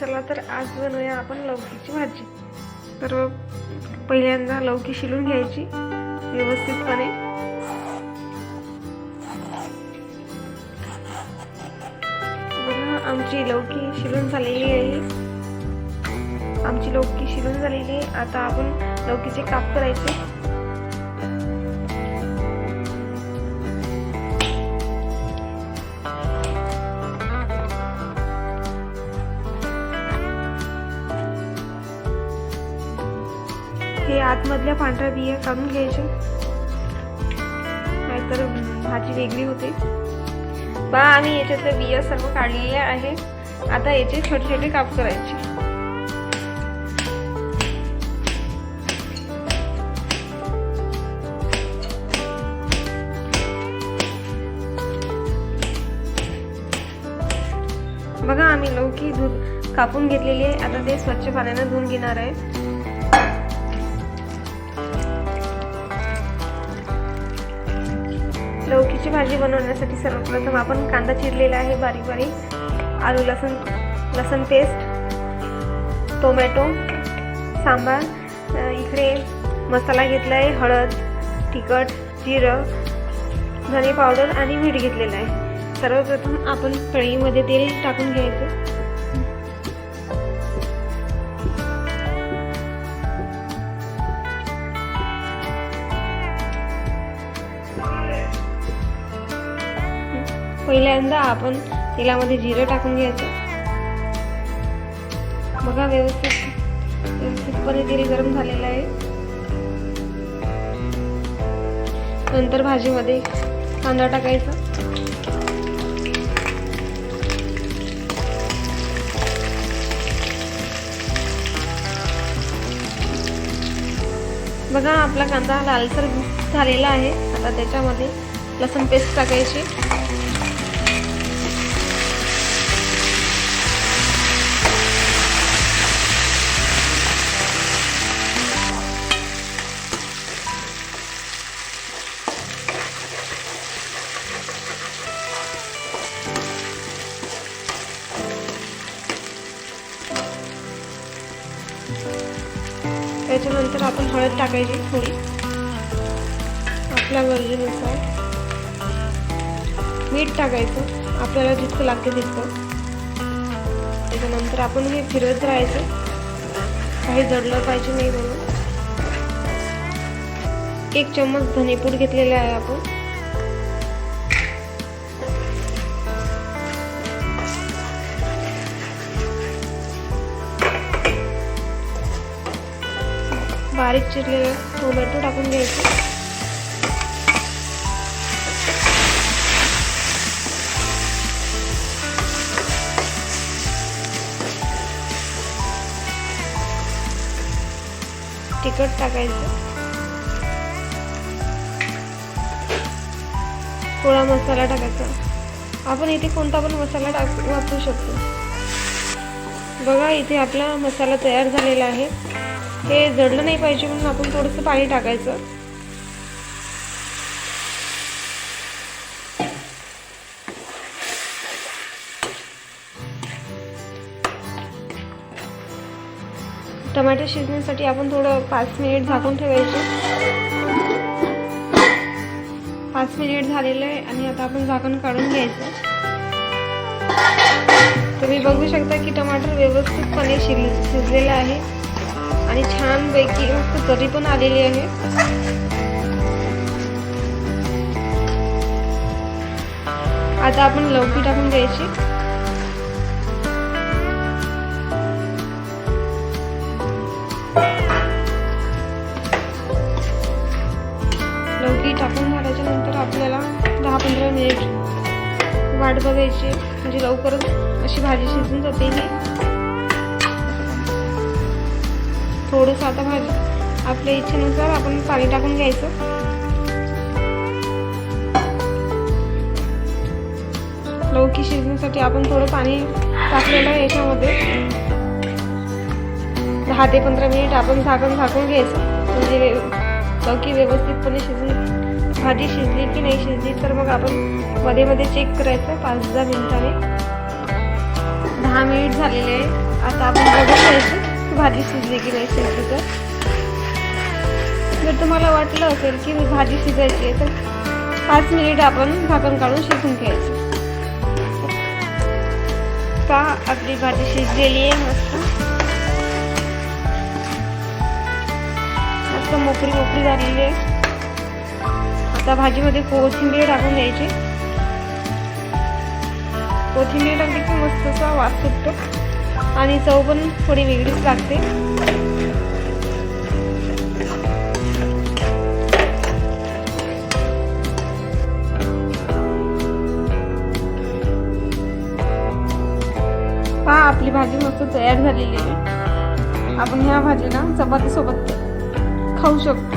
चला तर आज बनवूया आपण लौकीची भाजी. तर पहिल्यांदा लौकी शिलून घ्यायची व्यवस्थितपणे. बघा आमची लौकी शिलून झालेली आहे. आमची लौकी शिलून झालेली आहे. आता आपण लौकीचे काप करायचे. हे आतमधल्या पांढऱ्या बिया काढून घ्यायच्या. नाहीतर भाजी वेगळी होते. बा आम्ही याच्यातल्या बिया सर्व काढलेल्या आहे आता याचे छोटे छोटे काप करायचे. बघा आम्ही लौकी दूध कापून घेतलेली आहे. आता ते स्वच्छ पाण्यानं धुवून घेणार आहे. लौकीची भाजी बनवण्यासाठी सर्वप्रथम आपण कांदा चिरलेला आहे बारीक बारीक. आलू लसण लसण पेस्ट टोमॅटो सांबार इकडे मसाला घेतला आहे हळद तिखट जिरं धने पावडर आणि मीठ घेतलेलं आहे. सर्वप्रथम आपण कढईमध्ये तेल टाकून घ्यायचं. पहिल्यांदा आपण तेलामध्ये जिरं टाकून घ्यायचं. बघा व्यवस्थित व्यवस्थितपणे तेल गरम झालेलं आहे. नंतर भाजीमध्ये कांदा टाकायचा. बघा आपला कांदा लालसर झालेला आहे. आता त्याच्यामध्ये लसूण पेस्ट टाकायची. त्याच्यानंतर आपण हळद टाकायची थोडी. आपल्या गरजेनुसार. मीठ टाकायचं. आपल्याला जितकं लागते तितकं. त्याच्यानंतर आपण हे फिरत राहायचं. काही जडलं पाहिजे नाही म्हणून. एक चम्मच धनेपूड घेतलेला आहे आपण. बारीक चिरलेलं टोमॅटो टाकून घ्यायचं. तिखट टाकायचं. थोडा मसाला टाकायचा. आपण इथे कोणता पण मसाला टाक वापरू शकतो. बघा इथे आपला मसाला तयार झालेला आहे. हे जडलं नाही पाहिजे म्हणून आपण थोडंसं पाणी टाकायचं. टमाटर शिजण्यासाठी आपण थोडं पाच मिनिट झाकून ठेवायचं. पाच मिनिट झालेलं आहे आणि आता आपण झाकण काढून घ्यायचं. तुम्ही बघू शकता की टमाटर व्यवस्थितपणे शिज शिजलेलं आहे. आणि छान पैकी मस्त तरी पण आलेली आहे. आता आपण लवकी टाकून द्यायची लवकी टाकून झाल्याच्यानंतर आपल्याला दहा पंधरा मिनिट वाट बघायची म्हणजे लवकरच अशी भाजी शिजून जाते ही. थोडंसं आता भाजी आपल्या इच्छेनुसार आपण पाणी टाकून घ्यायचं. लौकी शिजण्यासाठी आपण थोडं पाणी टाकलेलं आहे याच्यामध्ये. दहा ते पंधरा मिनिट आपण झाकण झाकून घ्यायचं. म्हणजे व्यव- लौकी व्यवस्थितपणे शिजून भाजी शिजली की नाही शिजली तर मग आपण मध्ये मध्ये चेक करायचं पाच दहा मिनिटाने. दहा मिनिट झालेले आहे. आता आपण बघून घ्यायचं. भाजी शिजली की नाही शिजली तर? जर तुम्हाला वाटलं असेल की भाजी शिजायची आहे तर पाच मिनिट आपण झाकण काढून शिजून घ्यायचं. का आपली भाजी शिजलेली आहे मस्त. मस्त मोकळी मोकळी झालेली आहे. आता भाजीमध्ये कोथिंबीर टाकून द्यायची. कोथिंबीर टाकली की मस्त असा वास सुटतो. आणि चव पण थोडी वेगळीच लागते. पहा आपली भाजी मस्त तयार झालेली आहे. आपण ह्या भाजीला चपातीसोबत खाऊ शकतो.